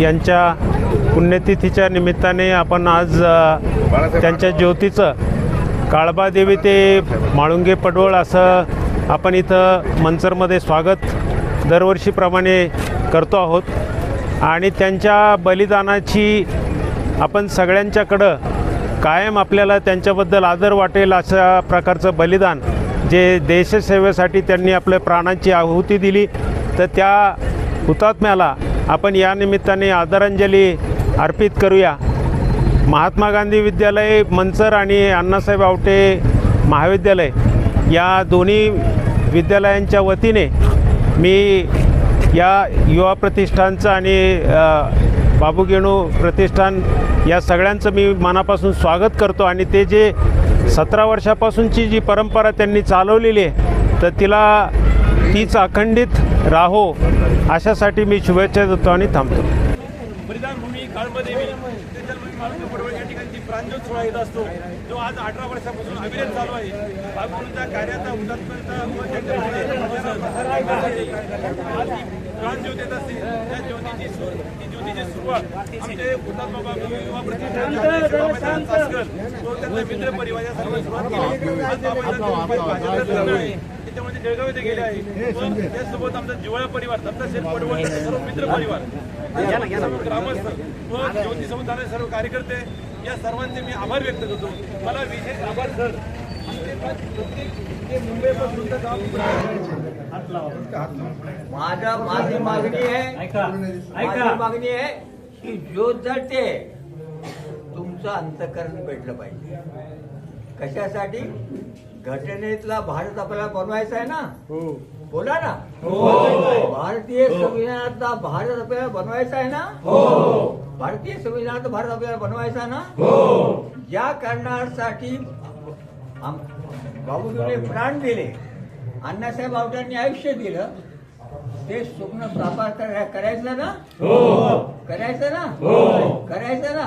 यांच्या पुण्यतिथीच्या निमित्ताने आपण आज त्यांच्या ज्योतीचं काळबादेवी ते माळुंगे पडवळ असं आपण इथं मंचरमध्ये स्वागत दरवर्षीप्रमाणे करतो आहोत. आणि त्यांच्या बलिदानाची आपण सगळ्यांच्याकडं कायम आपल्याला त्यांच्याबद्दल आदर वाटेल अशा प्रकारचं बलिदान जे देशसेवेसाठी त्यांनी आपल्या प्राणांची आहुती दिली. तर त्या हुतात्म्याला आपण या निमित्ताने आदरांजली अर्पित करूया. महात्मा गांधी विद्यालय मंचर आणि अण्णासाहेब आवटे महाविद्यालय या दोन्ही विद्यालयांच्या वतीने मी या युवा प्रतिष्ठानचं आणि बाबूगेणू प्रतिष्ठान या सगळ्यांचं मी मनापासून स्वागत करतो आणि ते जे सतरा वर्षापासूनची जी परंपरा त्यांनी चालवलेली आहे तर तिला तीच अखंडित राहो अशासाठी मी शुभेच्छा देतो आणि थांबतो. या ठिकाणी प्रांजोत सोहळा येत असतो. जो आज अठरा वर्षापासून अविरत चालू आहे. बाबूंच्या कार्याचा हुतात्म्याचा व त्यांच्या आज ही प्राणज्योत येत असते. त्या ज्योतीची सु- ती ज्योतीची सुरुवात आमचे हुतात्मा बाबू युवा त्यांचा मित्र सर्व सुरुवात केली. आज भाजपचा लग्न आहे त्याच्यामुळे ते जळगाव येथे गेले आहे. व त्यासोबत आमचा जिवाळा परिवार दत्ताशेठ पडवळ सर्व मित्र परिवार सर्व ग्रामस्थ व ज्योती समुदाय सर्व कार्यकर्ते या सर्वांचे मी आभार व्यक्त करतो. मला विशेष आभार सर. जे माझा माझी मागणी आहे. माझी मागणी आहे की ज्योत जळते तुमचं अंतकरण भेटलं पाहिजे. कशासाठी? घटनेतला भारत आपल्याला बनवायचा आहे ना? बोला ना. भारतीय संविधानातला भारत आपल्याला बनवायचा आहे ना? भारतीय संविधानात भारत आपल्याला बनवायचा ना? या कारणासाठी बाबूजीने प्राण दिले. अण्णासाहेब आवटांनी आयुष्य दिलं. ते स्वप्न साकार करा- करायचं ना? करायचं ना? करायचं ना?